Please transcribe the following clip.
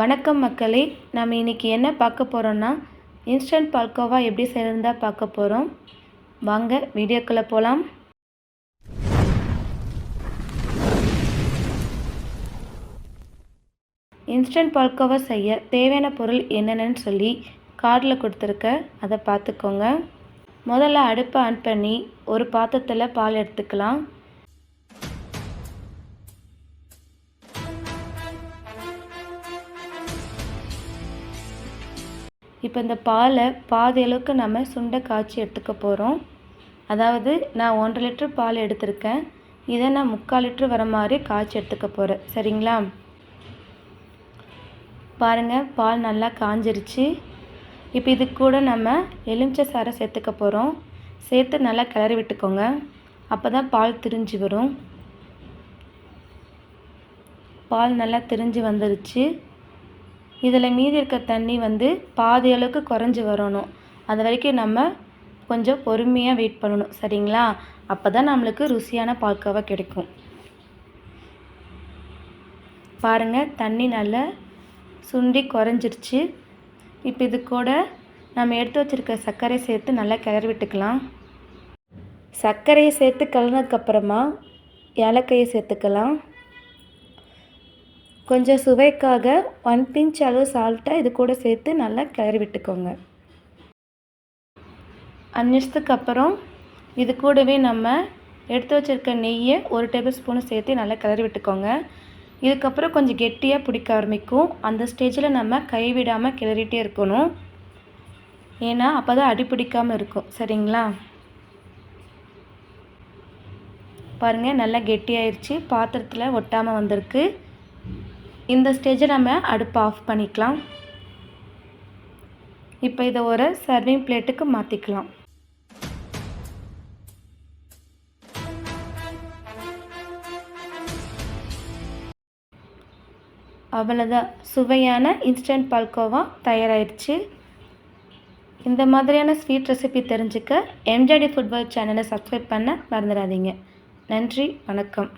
வணக்கம் மக்களே நம்ம இன்றைக்கி என்ன பார்க்க போகிறோன்னா இன்ஸ்டன்ட் பால்கோவா எப்படி செய்யறதா பார்க்க போகிறோம் வாங்க வீடியோக்குள்ளே போகலாம் இன்ஸ்டன்ட் பால்கோவா செய்ய தேவையான பொருள் என்னென்னு சொல்லி கார்டில் கொடுத்துருக்க அதை பார்த்துக்கோங்க. முதல்ல அடுப்பை ஆன் பண்ணி ஒரு பாத்திரத்தில் பால் எடுத்துக்கலாம். இப்போ இந்த பாலை பாதி அளவுக்கு நம்ம சுண்டை காய்ச்சி எடுத்துக்க போகிறோம் அதாவது நான் ஒன்றரை லிட்டர் பால் எடுத்திருக்கேன். இதை நான் முக்கால் லிட்டர் வர மாதிரி காய்ச்சி எடுத்துக்க போகிறேன் சரிங்களா? பாருங்கள் பால் நல்லா காஞ்சிருச்சு. இப்போ இது கூட நம்ம எலுமிச்சை சாரை சேர்த்துக்க போகிறோம் சேர்த்து நல்லா கிளறி விட்டுக்கோங்க. அப்போ தான் பால் திரிஞ்சு வரும். பால் நல்லா திரிஞ்சு வந்துருச்சு. இதில் மீதி இருக்க தண்ணி வந்து பாதி அளவுக்கு குறைஞ்சி வரணும். அது வரைக்கும் நம்ம கொஞ்சம் பொறுமையாக வெயிட் பண்ணணும். சரிங்களா? அப்போ தான் நம்மளுக்கு ருசியான பால்கோவா கிடைக்கும். பாருங்கள் தண்ணி நல்லா சுண்டி குறைஞ்சிருச்சு. இப்போ இது கூட நம்ம எடுத்து வச்சுருக்க சர்க்கரை சேர்த்து நல்லா கிளறி விட்டுக்கலாம். சர்க்கரையை சேர்த்து கலந்ததுக்கப்புறமா ஏலக்காயை சேர்த்துக்கலாம். கொஞ்சம் சுவைக்காக ஒன் பிஞ்ச் அளவு சால்ட்டை இது கூட சேர்த்து நல்லா கிளறி விட்டுக்கோங்க. அஞ்சு அப்புறம் இது கூடவே நம்ம எடுத்து வச்சுருக்க நெய்யை ஒரு டேபிள் ஸ்பூனு சேர்த்து நல்லா கிளறி விட்டுக்கோங்க. இதுக்கப்புறம் கொஞ்சம் கெட்டியாக பிடிக்க ஆரம்பிக்கும். அந்த ஸ்டேஜில் நம்ம கைவிடாமல் கிளறிட்டே இருக்கணும். ஏன்னா அப்போ தான் அடி பிடிக்காமல் இருக்கும். சரிங்களா? பாருங்கள் நல்லா கெட்டியாயிருச்சு. பாத்திரத்தில் ஒட்டாமல் வந்திருக்கு. இந்த ஸ்டேஜை நம்ம அடுப்பை ஆஃப் பண்ணிக்கலாம். இப்போ இதை ஒரு சர்விங் பிளேட்டுக்கு மாற்றிக்கலாம் அவ்வளோதான் சுவையான இன்ஸ்டன்ட் பால்கோவா தயாராகிடுச்சு இந்த மாதிரியான ஸ்வீட் ரெசிபி தெரிஞ்சுக்க எம்ஜிடி ஃபுட்பால் சேனலை சப்ஸ்கிரைப் பண்ண மறந்துடாதீங்க. நன்றி வணக்கம்.